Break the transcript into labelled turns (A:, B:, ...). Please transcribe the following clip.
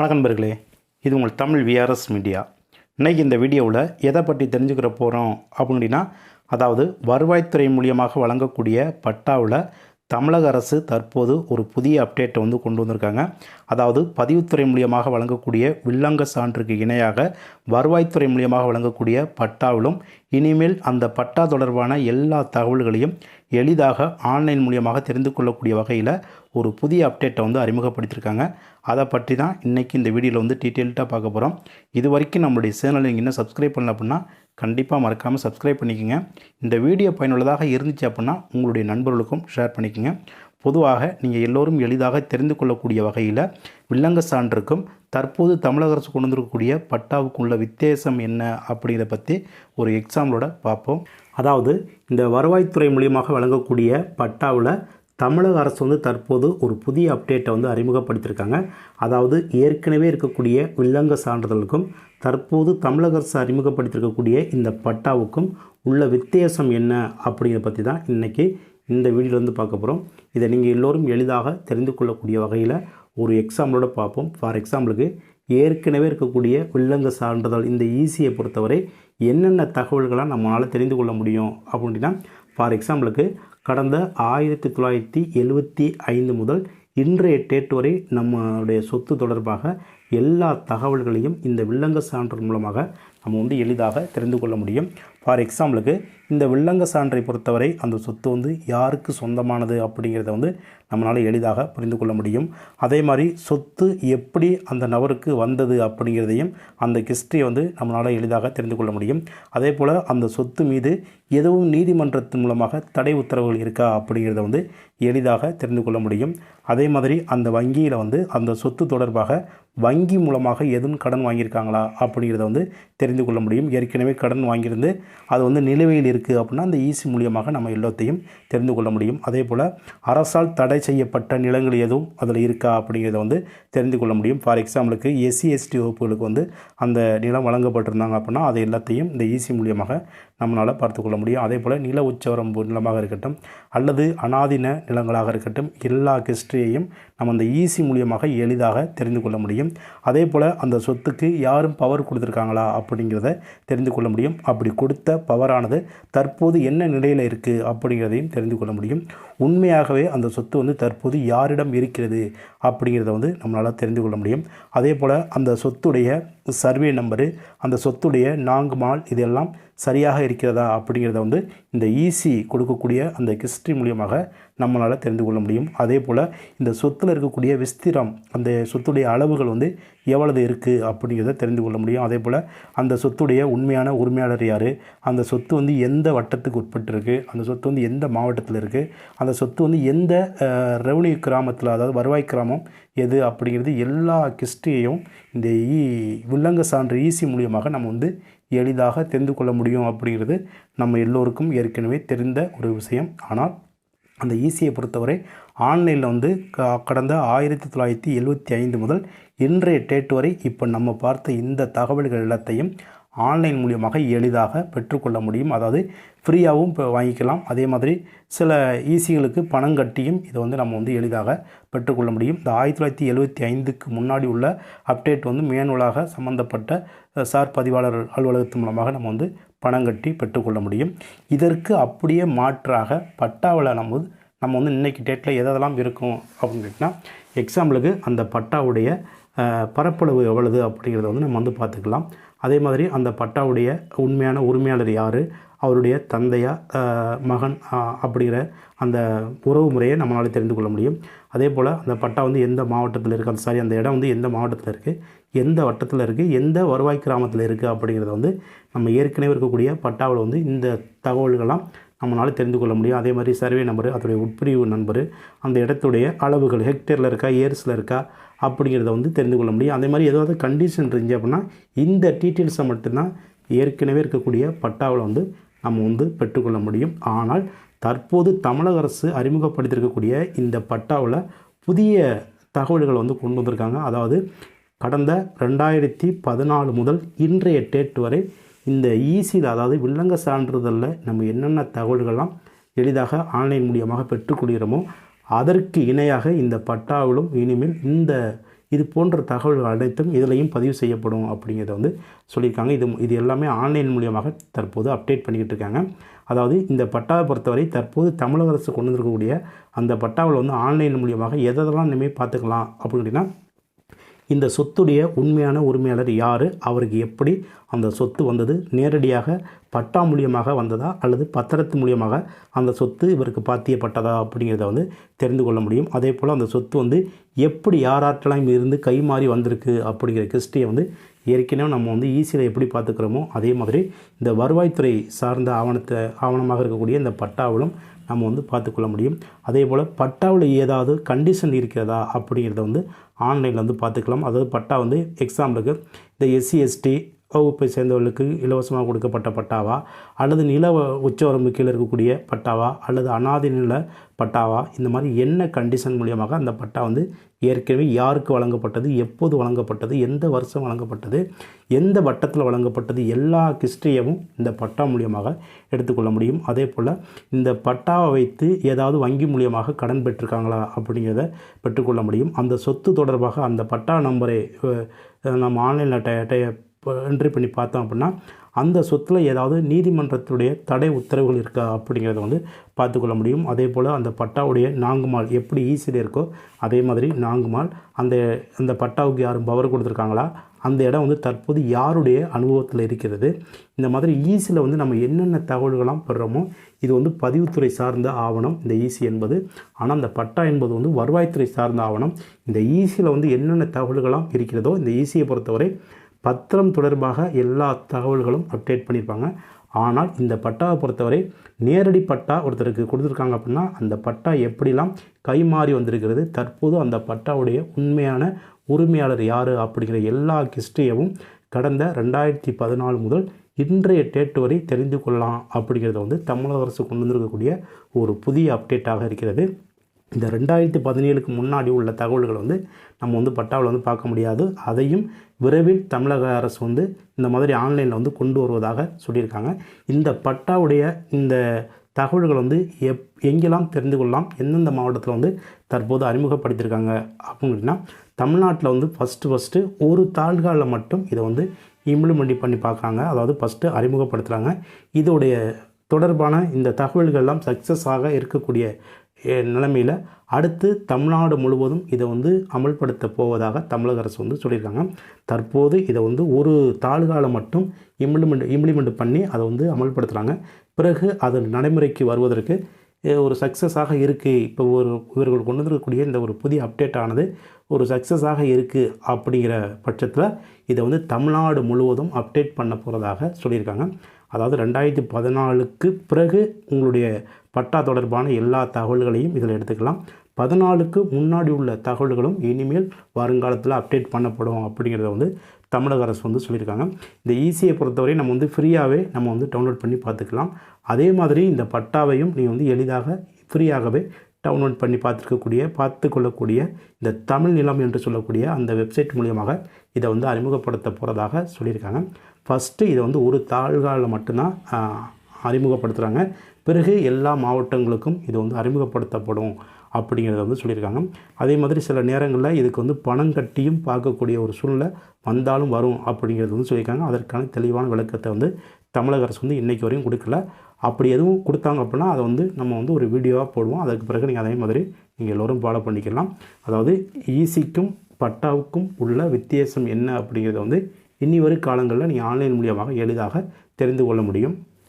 A: வணக்கம் நண்பர்களே இது உங்கள் தமிழ் விஆர்எஸ் மீடியா இன்றைக்கி இந்த வீடியோவில் எதை பற்றி தெரிஞ்சுக்கிற போகிறோம் அப்படின்னா அதாவது வருவாய்த்துறை மூலியமாக வழங்கக்கூடிய பட்டாவில் தமிழக அரசு தற்போது ஒரு புதிய அப்டேட்டை வந்து கொண்டு வந்திருக்காங்க. அதாவது பதிவுத்துறை மூலியமாக வழங்கக்கூடிய வில்லங்க சான்றுக்கு இணையாக வருவாய்த்துறை மூலியமாக வழங்கக்கூடிய பட்டாவிலும் இனிமேல் அந்த பட்டா தொடர்பான எல்லா தகவல்களையும் எளிதாக ஆன்லைன் மூலியமாக தெரிந்து கொள்ளக்கூடிய வகையில் ஒரு புதிய அப்டேட்டை வந்து அறிமுகப்படுத்தியிருக்காங்க. அதை பற்றி தான் இன்றைக்கி இந்த வீடியோவில் வந்து டீட்டெயில்ட்டாக பார்க்க போகிறோம் இது வரைக்கும் நம்மளுடைய சேனலை நீங்கள் இன்னும் சப்ஸ்கிரைப் பண்ணல அப்படின்னா கண்டிப்பாக மறக்காமல் சப்ஸ்கிரைப் பண்ணிக்கோங்க. இந்த வீடியோ பயனுள்ளதாக இருந்துச்சு அப்படின்னா உங்களுடைய நண்பர்களுக்கும் ஷேர் பண்ணிக்கோங்க. பொதுவாக நீங்கள் எல்லோரும் எளிதாக தெரிந்து கொள்ளக்கூடிய வகையில் வில்லங்க சான்றுக்கும் தற்போது தமிழக அரசு கொண்டு வந்திருக்கக்கூடிய பட்டாவுக்கு உள்ள வித்தியாசம் என்ன அப்படிங்கிறத பற்றி ஒரு எக்ஸாம்பிளோட பார்ப்போம். அதாவது இந்த வருவாய்த்துறை மூலியமாக வழங்கக்கூடிய பட்டாவில் தமிழக அரசு வந்து தற்போது ஒரு புதிய அப்டேட்டை வந்து அறிமுகப்படுத்தியிருக்காங்க. அதாவது ஏற்கனவே இருக்கக்கூடிய வில்லங்க சான்றிதழுக்கும் தற்போது தமிழக அரசு அறிமுகப்படுத்தியிருக்கக்கூடிய இந்த பட்டாவுக்கும் உள்ள வித்தியாசம் என்ன அப்படிங்கிறத பற்றி தான் இன்றைக்கி இந்த வீடியோலேருந்து பார்க்க போகிறோம் இதை நீங்கள் எல்லோரும் எளிதாக தெரிந்து கொள்ளக்கூடிய வகையில் ஒரு எக்ஸாம்பிளோட பார்ப்போம். ஃபார் எக்ஸாம்பிளுக்கு ஏற்கனவே இருக்கக்கூடிய வில்லங்க சான்றிதழ் இந்த ஈஸியை பொறுத்தவரை என்னென்ன தகவல்களாக நம்மளால் தெரிந்து கொள்ள முடியும் அப்படின்னா ஃபார் எக்ஸாம்பிளுக்கு கடந்த ஆயிரத்தி தொள்ளாயிரத்தி எழுவத்தி ஐந்து முதல் இன்றைய டேட் வரை நம்மளுடைய சொத்து தொடர்பாக எல்லா தகவல்களையும் இந்த வில்லங்க சான்று மூலமாக நம்ம வந்து எளிதாக தெரிந்து கொள்ள முடியும். ஃபார் எக்ஸாம்பிளுக்கு இந்த வில்லங்க சான்றை பொறுத்தவரை அந்த சொத்து வந்து யாருக்கு சொந்தமானது அப்படிங்கிறத வந்து நம்மளால் எளிதாக புரிந்து கொள்ள முடியும். அதே மாதிரி சொத்து எப்படி அந்த நபருக்கு வந்தது அப்படிங்கிறதையும் அந்த ஹிஸ்ட்ரியை வந்து நம்மளால் எளிதாக தெரிந்து கொள்ள முடியும். அதே போல் அந்த சொத்து மீது எதுவும் நீதிமன்றத்தின் மூலமாக தடை உத்தரவுகள் இருக்கா அப்படிங்கிறத வந்து எளிதாக தெரிந்து கொள்ள முடியும். அதே மாதிரி அந்த வங்கியில் வந்து அந்த சொத்து தொடர்பாக வங்கி மூலமாக எதுவும் கடன் வாங்கியிருக்காங்களா அப்படிங்கிறத வந்து தெரிந்து கொள்ள முடியும். ஏற்கனவே கடன் வாங்கியிருந்து அது வந்து நிலுவையில் இருக்குது அப்படின்னா அந்த ஈசி மூலியமாக நம்ம எல்லாத்தையும் தெரிந்து கொள்ள முடியும். அதே போல் அரசால் தடை செய்யப்பட்ட நிலங்கள் எதுவும் அதில் இருக்கா அப்படிங்கிறத வந்து தெரிந்து கொள்ள முடியும். ஃபார் எக்ஸாம்பிளுக்கு எஸ்சி எஸ்டி வகுப்புகளுக்கு வந்து அந்த நிலம் வழங்கப்பட்டிருந்தாங்க அப்படின்னா அது எல்லாத்தையும் இந்த ஈசி மூலியமாக நம்மளால் பார்த்துக்கொள்ள முடியும். அதே போல் நில உச்சவரம்பு நிலமாக இருக்கட்டும் அல்லது அனாதின நிலங்களாக இருக்கட்டும் எல்லா ஹிஸ்ட்ரியையும் நம்ம அந்த ஈசி மூலியமாக எளிதாக தெரிந்து கொள்ள முடியும். அதே போல் அந்த சொத்துக்கு யாரும் பவர் கொடுத்துருக்காங்களா அப்படிங்கிறத தெரிந்து கொள்ள முடியும். அப்படி கொடுத்த பவரானது தற்போது என்ன நிலையில் இருக்குது அப்படிங்கிறதையும் தெரிந்து கொள்ள முடியும். உண்மையாகவே அந்த சொத்து வந்து தற்போது யாரிடம் இருக்கிறது அப்படிங்கிறத வந்து நம்மளால் தெரிந்து கொள்ள முடியும். அதே போல் அந்த சொத்துடைய சர்வே நம்பரு அந்த சொத்துடைய நான்கு மால் இதெல்லாம் சரியாக இருக்கிறதா அப்படிங்கிறத வந்து இந்த ஈசி கொடுக்கக்கூடிய அந்த ஹிஸ்ட்ரி மூலியமாக நம்மளால் தெரிந்து கொள்ள முடியும். அதே போல் இந்த சொத்தில் இருக்கக்கூடிய விஸ்திரம் அந்த சொத்துடைய அளவுகள் வந்து எவ்வளவு இருக்குது அப்படிங்கிறத தெரிந்து கொள்ள முடியும். அதே போல் அந்த சொத்துடைய உண்மையான உரிமையாளர் யார் அந்த சொத்து வந்து எந்த வட்டத்துக்கு உட்பட்டிருக்கு அந்த சொத்து வந்து எந்த மாவட்டத்தில் இருக்குது அந்த சொத்து வந்து எந்த ரெவன்யூ கிராமத்தில் அதாவது வருவாய் கிராமம் எது அப்படிங்கிறது எல்லா கிஸ்டியையும் இந்த ஈ வில்லங்க சான்று ஈசி மூலியமாக நம்ம வந்து எளிதாக தெரிந்து கொள்ள முடியும் அப்படிங்கிறது நம்ம எல்லோருக்கும் ஏற்கனவே தெரிந்த ஒரு விஷயம். ஆனால் அந்த ஈஸியை பொறுத்தவரை ஆன்லைனில் வந்து க கடந்த ஆயிரத்தி தொள்ளாயிரத்தி எழுவத்தி ஐந்து முதல் இன்றைய டேட் வரை இப்போ நம்ம பார்த்த இந்த தகவல்கள் எல்லாத்தையும் ஆன்லைன் மூலியமாக எளிதாக பெற்றுக்கொள்ள முடியும். அதாவது ஃப்ரீயாகவும் இப்போ வாங்கிக்கலாம். அதே மாதிரி சில ஈசிகளுக்கு பணம் கட்டியும் இதை வந்து நம்ம வந்து எளிதாக பெற்றுக்கொள்ள முடியும். இந்த ஆயிரத்தி தொள்ளாயிரத்தி எழுபத்தி ஐந்துக்கு முன்னாடி உள்ள அப்டேட் வந்து மேனுவலாக சம்மந்தப்பட்ட சார் பதிவாளர் அலுவலகத்தின் மூலமாக நம்ம வந்து பணம் கட்டி பெற்றுக்கொள்ள முடியும். இதற்கு அப்படியே மாற்றாக பட்டாவில் நம்ம நம்ம வந்து இன்றைக்கி டேட்டில் எதெல்லாம் இருக்கும் அப்படின்னு கேட்டிங்கன்னா எக்ஸாம்பிளுக்கு அந்த பட்டாவுடைய பரப்பளவு எவ்வளவு அப்படிங்கிறத வந்து நம்ம வந்து பார்த்துக்கலாம். அதே மாதிரி அந்த பட்டாவுடைய உண்மையான உரிமையாளர் யார் அவருடைய தந்தையா மகன் அப்படிங்கிற அந்த உறவு முறையை நம்மளால் தெரிந்து கொள்ள முடியும். அதே போல் அந்த பட்டா வந்து எந்த மாவட்டத்தில் இருக்குது அந்த சாரி அந்த இடம் வந்து எந்த மாவட்டத்தில் இருக்குது எந்த வட்டத்தில் இருக்குது எந்த வருவாய் கிராமத்தில் இருக்குது அப்படிங்கிறத வந்து நம்ம ஏற்கனவே இருக்கக்கூடிய பட்டாவில் வந்து இந்த தகவல்கள்லாம் நம்மளால் தெரிந்து கொள்ள முடியும். அதே மாதிரி சர்வே நம்பர் அதோடைய உட்பிரிவு நம்பரு அந்த இடத்துடைய அளவுகள் ஹெக்டேரில் இருக்கா இயர்ஸில் இருக்கா அப்படிங்கிறத வந்து தெரிந்து கொள்ள முடியும். அதே மாதிரி ஏதாவது கண்டிஷன் இருந்துச்சு அப்படின்னா இந்த டீட்டெயில்ஸை மட்டும்தான் ஏற்கனவே இருக்கக்கூடிய பட்டாவில் வந்து நம்ம வந்து பெற்றுக்கொள்ள முடியும். ஆனால் தற்போது தமிழக அரசு அறிமுகப்படுத்தியிருக்கக்கூடிய இந்த பட்டாவில் புதிய தகவல்களை வந்து கொண்டு வந்திருக்காங்க. அதாவது கடந்த ரெண்டாயிரத்தி பதினாலு முதல் இன்றைய டேட் வரை இந்த ஈஸியில் அதாவது வில்லங்க சான்றிதழில் நம்ம என்னென்ன தகவல்கள்லாம் எளிதாக ஆன்லைன் மூலியமாக பெற்றுக்கொள்கிறோமோ அதற்கு இணையாக இந்த பட்டாவிலும் இனிமேல் இந்த இது போன்ற தகவல்கள் அனைத்தும் இதிலையும் பதிவு செய்யப்படும் அப்படிங்கிறத வந்து சொல்லியிருக்காங்க. இது இது எல்லாமே ஆன்லைன் மூலியமாக தற்போது அப்டேட் பண்ணிக்கிட்டு இருக்காங்க. அதாவது இந்த பட்டாவை பொறுத்தவரை தற்போது தமிழக அரசு கொண்டு வந்திருக்கக்கூடிய அந்த பட்டாவில் வந்து ஆன்லைன் மூலியமாக எதெல்லாம் இனிமேல் பார்த்துக்கலாம் அப்படின்னா இந்த சொத்துடைய உண்மையான உரிமையாளர் யார்? அவருக்கு எப்படி அந்த சொத்து வந்தது? நேரடியாக பட்டா மூலியமாக வந்ததா? அல்லது பத்திரத்து மூலியமாக அந்த சொத்து இவருக்கு பாத்தியப்பட்டதா? அப்படிங்கிறத வந்து தெரிந்து கொள்ள முடியும். அதே போல் அந்த சொத்து வந்து எப்படி யாராற்றலாம் இருந்து கைமாறி வந்திருக்கு? அப்படிங்கிற கிறிஸ்டியை வந்து ஏற்கனவே நம்ம வந்து ஈஸியில் எப்படி பார்த்துக்கிறோமோ அதே மாதிரி இந்த வருவாய்த்துறை சார்ந்த ஆவணத்தை ஆவணமாக இருக்கக்கூடிய இந்த பட்டாவிலும் நம்ம வந்து பார்த்துக்கொள்ள முடியும். அதே போல் பட்டாவில் ஏதாவது கண்டிஷன் இருக்கிறதா அப்படிங்கிறத வந்து ஆன்லைனில் வந்து பார்த்துக்கலாம். அதாவது பட்டா வந்து எக்ஸாம்பிளுக்கு இந்த எஸ்சி எஸ்டி வகுப்பை சேர்ந்தவர்களுக்கு இலவசமாக கொடுக்கப்பட்ட பட்டாவா? அல்லது நில உச்சவரம்பு கீழே இருக்கக்கூடிய பட்டாவா? அல்லது அனாதி நில பட்டாவா? இந்த மாதிரி என்ன கண்டிஷன் மூலியமாக அந்த பட்டா வந்து ஏற்கனவே யாருக்கு வழங்கப்பட்டது? எப்போது வழங்கப்பட்டது? எந்த வருஷம் வழங்கப்பட்டது? எந்த வட்டத்தில் வழங்கப்பட்டது? எல்லா ஹிஸ்ட்ரியவும் இந்த பட்டா மூலியமாக எடுத்துக்கொள்ள முடியும். அதே போல் இந்த பட்டாவை வைத்து ஏதாவது வங்கி மூலியமாக கடன் பெற்றிருக்காங்களா அப்படிங்கிறத பெற்றுக்கொள்ள முடியும். அந்த சொத்து தொடர்பாக அந்த பட்டா நம்பரை நம்ம ஆன்லைனில் டை டை என்ட்ரி பண்ணி பார்த்தோம் அப்படின்னா அந்த சொத்தில் ஏதாவது நீதிமன்றத்துடைய தடை உத்தரவுகள் இருக்கா அப்படிங்கிறத வந்து பார்த்துக்கொள்ள முடியும். அதே போல் அந்த பட்டாவுடைய நாங்குமால் எப்படி ஈஸியில் இருக்கோ அதே மாதிரி நாங்குமால் அந்த அந்த பட்டாவுக்கு யாரும் பவர் கொடுத்துருக்காங்களா அந்த இடம் வந்து தற்போது யாருடைய அனுபவத்தில் இருக்கிறது இந்த மாதிரி ஈஸியில் வந்து நம்ம என்னென்ன தகவல்கள்லாம் பெறுறோமோ இது வந்து பதிவுத்துறை சார்ந்த ஆவணம் இந்த ஈசி என்பது. ஆனால் அந்த பட்டா என்பது வந்து வருவாய்த்துறை சார்ந்த ஆவணம். இந்த ஈசியில் வந்து என்னென்ன தகவல்கள்லாம் இருக்கிறதோ இந்த ஈசியை பொறுத்தவரை பத்திரம் தொடர்பாக எல்லா தகவல்களும் அப்டேட் பண்ணியிருப்பாங்க. ஆனால் இந்த பட்டாவை பொறுத்தவரை நேரடி பட்டா ஒருத்தருக்கு கொடுத்துருக்காங்க அப்படின்னா அந்த பட்டா எப்படிலாம் கைமாறி வந்திருக்கிறது தற்போது அந்த பட்டாவுடைய உண்மையான உரிமையாளர் யார் அப்படிங்கிற எல்லா ஹிஸ்ட்ரியவும் கடந்த ரெண்டாயிரத்தி பதினாலு முதல் இன்றைய டேட் வரை தெரிந்து கொள்ளலாம் அப்படிங்கிறத வந்து தமிழக அரசு கொண்டு வந்திருக்கக்கூடிய ஒரு புதிய அப்டேட்டாக இருக்கிறது. இந்த ரெண்டாயிரத்தி பதினேழுக்கு முன்னாடி உள்ள தகவல்களை வந்து நம்ம வந்து பட்டாவில் வந்து பார்க்க முடியாது. அதையும் விரைவில் தமிழக அரசு வந்து இந்த மாதிரி ஆன்லைனில் வந்து கொண்டு வருவதாக சொல்லியிருக்காங்க. இந்த பட்டாவுடைய இந்த தகவல்கள் வந்து எப் எங்கெல்லாம் தெரிந்து கொள்ளலாம் எந்தெந்த மாவட்டத்தில் வந்து தற்போது அறிமுகப்படுத்தியிருக்காங்க அப்படின்னா தமிழ்நாட்டில் வந்து ஃபஸ்ட்டு ஃபஸ்ட்டு ஒரு தாள்களில் மட்டும் இதை வந்து இம்ப்ளிமெண்ட் பண்ணி பார்க்குறாங்க. அதாவது ஃபஸ்ட்டு அறிமுகப்படுத்துகிறாங்க இதோடைய தொடர்பான இந்த தகவல்கள்லாம் சக்ஸஸ் ஆக இருக்கக்கூடிய நிலைமையில் அடுத்து தமிழ்நாடு முழுவதும் இதை வந்து அமல்படுத்த போவதாக தமிழக அரசு வந்து சொல்லியிருக்காங்க. தற்போது இதை வந்து ஒரு தாலுகால மட்டும் இம்ப்ளிமெண்ட் இம்ப்ளிமெண்ட் பண்ணி அதை வந்து அமல்படுத்துகிறாங்க பிறகு அது நடைமுறைக்கு வருவதற்கு ஒரு சக்ஸஸாக இருக்குது இப்போ ஒரு இவர்கள் கொண்டு வந்திருக்கக்கூடிய இந்த ஒரு புதிய அப்டேட் ஆனது ஒரு சக்ஸஸாக இருக்குது அப்படிங்கிற பட்சத்தில் இதை வந்து தமிழ்நாடு முழுவதும் அப்டேட் பண்ண போகிறதாக சொல்லியிருக்காங்க. அதாவது ரெண்டாயிரத்தி பதினாலுக்கு பிறகு உங்களுடைய பட்டா தொடர்பான எல்லா தகவல்களையும் இதில் எடுத்துக்கலாம். பதினாலுக்கு முன்னாடி உள்ள தகவல்களும் இனிமேல் வருங்காலத்தில் அப்டேட் பண்ணப்படும் அப்படிங்கிறத வந்து தமிழக அரசு வந்து சொல்லியிருக்காங்க. இந்த ஈஸியை பொறுத்தவரை நம்ம வந்து ஃப்ரீயாகவே நம்ம வந்து டவுன்லோட் பண்ணி பார்த்துக்கலாம். அதே மாதிரி இந்த பட்டாவையும் நீங்கள் வந்து எளிதாக ஃப்ரீயாகவே டவுன்லோட் பண்ணி பார்த்துருக்கக்கூடிய பார்த்து கொள்ளக்கூடிய இந்த தமிழ் நிலம் என்று சொல்லக்கூடிய அந்த வெப்சைட் மூலியமாக இதை வந்து அறிமுகப்படுத்த போகிறதாக சொல்லியிருக்காங்க. ஃபஸ்ட்டு இதை வந்து ஒரு தாழ்காலில் மட்டும்தான் அறிமுகப்படுத்துகிறாங்க பிறகு எல்லா மாவட்டங்களுக்கும் இது வந்து அறிமுகப்படுத்தப்படும் அப்படிங்கிறத வந்து சொல்லியிருக்காங்க. அதே மாதிரி சில நேரங்களில் இதுக்கு வந்து பணம் கட்டியும் பார்க்கக்கூடிய ஒரு சூழ்நிலை வந்தாலும் வரும் அப்படிங்கிறது வந்து சொல்லியிருக்காங்க. அதற்கான தெளிவான விளக்கத்தை வந்து தமிழக அரசு வந்து இன்றைக்கு வரையும் கொடுக்கல. அப்படி எதுவும் கொடுத்தாங்க அப்படின்னா அதை வந்து நம்ம வந்து ஒரு வீடியோவாக போடுவோம். அதுக்கு பிறகு நீங்கள் அதே மாதிரி நீங்கள் எல்லோரும் ஃபாலோ பண்ணிக்கலாம். அதாவது ஈசிக்கும் பட்டாவுக்கும் உள்ள வித்தியாசம் என்ன அப்படிங்கிறத வந்து இனி வரும் காலங்களில் நீங்கள் ஆன்லைன் மூலியமாக எளிதாக தெரிந்து கொள்ள முடியும்.